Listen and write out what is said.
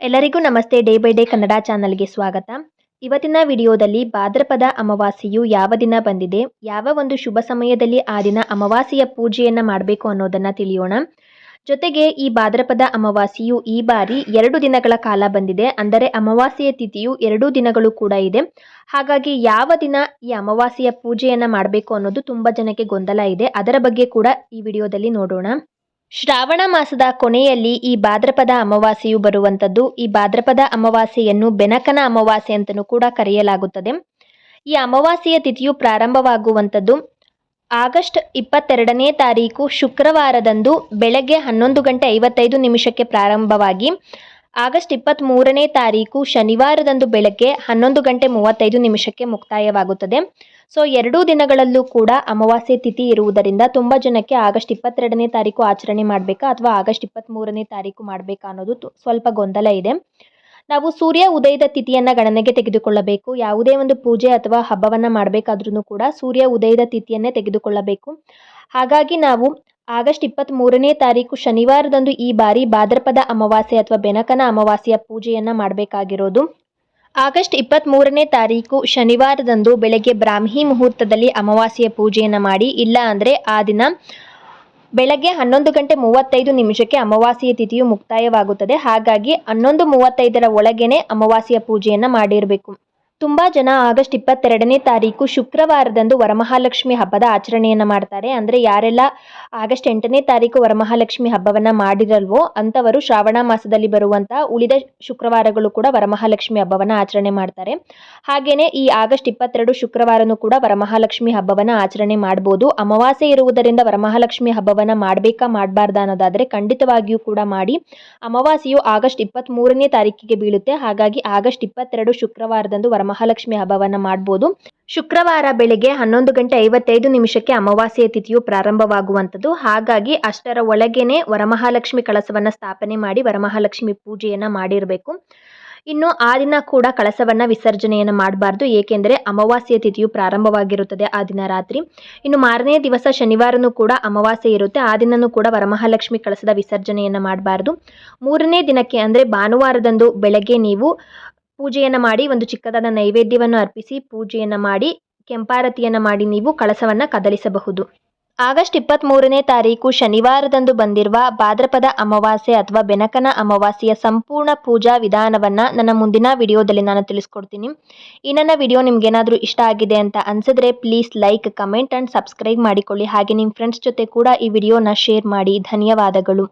ಎಲ್ಲರಿಗೂ ನಮಸ್ತೆ. Day by day Kannada ಚಾನಲ್ಗೆ ಸ್ವಾಗತ. ಇವತ್ತಿನ ವಿಡಿಯೋದಲ್ಲಿ ಭಾದ್ರಪದ ಅಮಾವಾಸ್ಯೆಯು ಯಾವ ದಿನ ಬಂದಿದೆ? ಯಾವ ಒಂದು ಶುಭ ಸಮಯದಲ್ಲಿ ಆ ದಿನ ಅಮಾವಾಸ್ಯೆಯ ಪೂಜೆಯನ್ನು ಮಾಡಬೇಕು ಅನ್ನೋದನ್ನು ತಿಳಿಯೋಣ. ಜೊತೆಗೆ ಈ ಭಾದ್ರಪದ ಅಮಾವಾಸ್ಯೆಯು ಈ ಬಾರಿ ಎರಡು ದಿನಗಳ ಕಾಲ ಬಂದಿದೆ. ಅಂದರೆ ಅಮಾವಾಸ್ಯೆಯ ತಿಥಿಯು ಎರಡೂ ದಿನಗಳು ಕೂಡ ಇದೆ. ಹಾಗಾಗಿ ಯಾವ ದಿನ ಈ ಅಮಾವಾಸ್ಯೆಯ ಪೂಜೆಯನ್ನು ಮಾಡಬೇಕು ಅನ್ನೋದು ತುಂಬ ಜನಕ್ಕೆ ಗೊಂದಲ ಇದೆ. ಅದರ ಬಗ್ಗೆ ಕೂಡ ಈ ವಿಡಿಯೋದಲ್ಲಿ ನೋಡೋಣ. ಶ್ರಾವಣ ಮಾಸದ ಕೊನೆಯಲ್ಲಿ ಈ ಭಾದ್ರಪದ ಅಮಾವಾಸ್ಯೆಯು ಬರುವಂಥದ್ದು. ಈ ಭಾದ್ರಪದ ಅಮಾವಾಸ್ಯೆಯನ್ನು ಬೆನಕನ ಅಮಾವಾಸ್ಯೆ ಅಂತಲೂ ಕೂಡ ಕರೆಯಲಾಗುತ್ತದೆ. ಈ ಅಮಾವಾಸ್ಯೆಯ ತಿಥಿಯು ಪ್ರಾರಂಭವಾಗುವಂಥದ್ದು. ಆಗಸ್ಟ್ ಇಪ್ಪತ್ತೆರಡನೇ ತಾರೀಕು ಶುಕ್ರವಾರದಂದು ಬೆಳಗ್ಗೆ ಹನ್ನೊಂದು ಗಂಟೆ ಐವತ್ತೈದು ನಿಮಿಷಕ್ಕೆ ಪ್ರಾರಂಭವಾಗಿ ಆಗಸ್ಟ್ ಇಪ್ಪತ್ತ್ಮೂರನೇ ತಾರೀಕು ಶನಿವಾರದಂದು ಬೆಳಗ್ಗೆ ಹನ್ನೊಂದು ಗಂಟೆ ಮೂವತ್ತೈದು ನಿಮಿಷಕ್ಕೆ ಮುಕ್ತಾಯವಾಗುತ್ತದೆ. ಸೊ, ಎರಡೂ ದಿನಗಳಲ್ಲೂ ಕೂಡ ಅಮಾವಾಸ್ಯೆ ತಿಥಿ ಇರುವುದರಿಂದ ತುಂಬ ಜನಕ್ಕೆ ಆಗಸ್ಟ್ ಇಪ್ಪತ್ತೆರಡನೇ ತಾರೀಕು ಆಚರಣೆ ಮಾಡಬೇಕಾ ಅಥವಾ ಆಗಸ್ಟ್ ಇಪ್ಪತ್ತ್ಮೂರನೇ ತಾರೀಕು ಮಾಡಬೇಕಾ ಅನ್ನೋದು ಸ್ವಲ್ಪ ಗೊಂದಲ ಇದೆ. ನಾವು ಸೂರ್ಯ ಉದಯದ ತಿಥಿಯನ್ನು ಗಣನೆಗೆ ತೆಗೆದುಕೊಳ್ಳಬೇಕು. ಯಾವುದೇ ಒಂದು ಪೂಜೆ ಅಥವಾ ಹಬ್ಬವನ್ನು ಮಾಡಬೇಕಾದ್ರೂ ಕೂಡ ಸೂರ್ಯ ಉದಯದ ತಿಥಿಯನ್ನೇ ತೆಗೆದುಕೊಳ್ಳಬೇಕು. ಹಾಗಾಗಿ ನಾವು ಆಗಸ್ಟ್ ಇಪ್ಪತ್ತ್ಮೂರನೇ ತಾರೀಕು ಶನಿವಾರದಂದು ಈ ಬಾರಿ ಭಾದ್ರಪದ ಅಮಾವಾಸ್ಯೆ ಅಥವಾ ಬೆನಕನ ಅಮಾವಾಸ್ಯೆಯ ಪೂಜೆಯನ್ನು ಮಾಡಬೇಕಾಗಿರೋದು. ಆಗಸ್ಟ್ ಇಪ್ಪತ್ತ್ಮೂರನೇ ತಾರೀಕು ಶನಿವಾರದಂದು ಬೆಳಗ್ಗೆ ಬ್ರಾಹ್ಮಿ ಮುಹೂರ್ತದಲ್ಲಿ ಅಮಾವಾಸ್ಯೆಯ ಪೂಜೆಯನ್ನು ಮಾಡಿ, ಇಲ್ಲ ಅಂದರೆ ಆ ದಿನ ಬೆಳಗ್ಗೆ ಹನ್ನೊಂದು ಗಂಟೆ ಮೂವತ್ತೈದು ನಿಮಿಷಕ್ಕೆ ಅಮಾವಾಸ್ಯೆಯ ತಿಥಿಯು ಮುಕ್ತಾಯವಾಗುತ್ತದೆ. ಹಾಗಾಗಿ ಹನ್ನೊಂದು ಮೂವತ್ತೈದರ ಒಳಗೇನೆ ಅಮಾವಾಸ್ಯೆಯ ಪೂಜೆಯನ್ನು ಮಾಡಿರಬೇಕು. ತುಂಬ ಜನ ಆಗಸ್ಟ್ ಇಪ್ಪತ್ತೆರಡನೇ ತಾರೀಕು ಶುಕ್ರವಾರದಂದು ವರಮಹಾಲಕ್ಷ್ಮಿ ಹಬ್ಬದ ಆಚರಣೆಯನ್ನು ಮಾಡ್ತಾರೆ. ಅಂದರೆ ಯಾರೆಲ್ಲ ಆಗಸ್ಟ್ ಎಂಟನೇ ತಾರೀಕು ವರಮಹಾಲಕ್ಷ್ಮಿ ಹಬ್ಬವನ್ನು ಮಾಡಿರಲ್ವೋ ಅಂಥವರು ಶ್ರಾವಣ ಮಾಸದಲ್ಲಿ ಬರುವಂಥ ಉಳಿದ ಶುಕ್ರವಾರಗಳು ಕೂಡ ವರಮಹಾಲಕ್ಷ್ಮಿ ಹಬ್ಬವನ್ನು ಆಚರಣೆ ಮಾಡ್ತಾರೆ. ಹಾಗೆಯೇ ಈ ಆಗಸ್ಟ್ ಇಪ್ಪತ್ತೆರಡು ಶುಕ್ರವಾರನೂ ಕೂಡ ವರಮಹಾಲಕ್ಷ್ಮಿ ಹಬ್ಬವನ್ನು ಆಚರಣೆ ಮಾಡ್ಬೋದು. ಅಮಾವಾಸ್ಯೆ ಇರುವುದರಿಂದ ವರಮಹಾಲಕ್ಷ್ಮಿ ಹಬ್ಬವನ್ನು ಮಾಡಬೇಕಾ ಮಾಡಬಾರ್ದಾ ಅನ್ನೋದಾದರೆ ಖಂಡಿತವಾಗಿಯೂ ಕೂಡ ಮಾಡಿ. ಅಮಾವಾಸ್ಯೆಯು ಆಗಸ್ಟ್ ಇಪ್ಪತ್ತ್ಮೂರನೇ ತಾರೀಕಿಗೆ ಬೀಳುತ್ತೆ. ಹಾಗಾಗಿ ಆಗಸ್ಟ್ ಇಪ್ಪತ್ತೆರಡು ಶುಕ್ರವಾರದಂದು ವರಮಹಾಲಕ್ಷ್ಮಿ ಹಬ್ಬವನ್ನು ಮಾಡ್ಬೋದು. ಶುಕ್ರವಾರ ಬೆಳಿಗ್ಗೆ ಹನ್ನೊಂದು ಗಂಟೆ ಐವತ್ತೈದು ನಿಮಿಷಕ್ಕೆ ಅಮಾವಾಸ್ಯೆಯ ತಿಥಿಯು ಪ್ರಾರಂಭವಾಗುವಂಥದ್ದು. ಹಾಗಾಗಿ ಅಷ್ಟರ ಒಳಗೇನೆ ವರಮಹಾಲಕ್ಷ್ಮಿ ಕಳಸವನ್ನು ಸ್ಥಾಪನೆ ಮಾಡಿ ವರಮಹಾಲಕ್ಷ್ಮಿ ಪೂಜೆಯನ್ನು ಮಾಡಿರಬೇಕು. ಇನ್ನು ಆ ದಿನ ಕೂಡ ಕಳಸವನ್ನು ವಿಸರ್ಜನೆಯನ್ನು ಮಾಡಬಾರ್ದು. ಏಕೆಂದರೆ ಅಮಾವಾಸ್ಯ ತಿಥಿಯು ಪ್ರಾರಂಭವಾಗಿರುತ್ತದೆ ಆ ದಿನ ರಾತ್ರಿ. ಇನ್ನು ಮಾರನೇ ದಿವಸ ಶನಿವಾರನೂ ಕೂಡ ಅಮಾವಾಸ್ಯೆ ಇರುತ್ತೆ. ಆ ದಿನನೂ ಕೂಡ ವರಮಹಾಲಕ್ಷ್ಮಿ ಕಳಸದ ವಿಸರ್ಜನೆಯನ್ನು ಮಾಡಬಾರ್ದು. ಮೂರನೇ ದಿನಕ್ಕೆ ಅಂದರೆ ಭಾನುವಾರದಂದು ಬೆಳಗ್ಗೆ ನೀವು ಪೂಜೆಯನ್ನು ಮಾಡಿ ಒಂದು ಚಿಕ್ಕದಾದ ನೈವೇದ್ಯವನ್ನು ಅರ್ಪಿಸಿ ಪೂಜೆಯನ್ನು ಮಾಡಿ ಕೆಂಪಾರತಿಯನ್ನು ಮಾಡಿ ನೀವು ಕಳಸವನ್ನು ಕದಲಿಸಬಹುದು. ಆಗಸ್ಟ್ ಇಪ್ಪತ್ತ್ಮೂರನೇ ತಾರೀಕು ಶನಿವಾರದಂದು ಬಂದಿರುವ ಭಾದ್ರಪದ ಅಮಾವಾಸ್ಯೆ ಅಥವಾ ಬೆನಕನ ಅಮಾವಾಸ್ಯೆಯ ಸಂಪೂರ್ಣ ಪೂಜಾ ವಿಧಾನವನ್ನು ನನ್ನ ಮುಂದಿನ ವಿಡಿಯೋದಲ್ಲಿ ನಾನು ತಿಳಿಸ್ಕೊಡ್ತೀನಿ. ಈ ನನ್ನ ವಿಡಿಯೋ ನಿಮ್ಗೇನಾದರೂ ಇಷ್ಟ ಆಗಿದೆ ಅಂತ ಅನಿಸಿದ್ರೆ please like, comment and subscribe ಮಾಡಿಕೊಳ್ಳಿ. ಹಾಗೆ ನಿಮ್ಮ ಫ್ರೆಂಡ್ಸ್ ಜೊತೆ ಕೂಡ ಈ ವಿಡಿಯೋನ ಶೇರ್ ಮಾಡಿ. ಧನ್ಯವಾದಗಳು.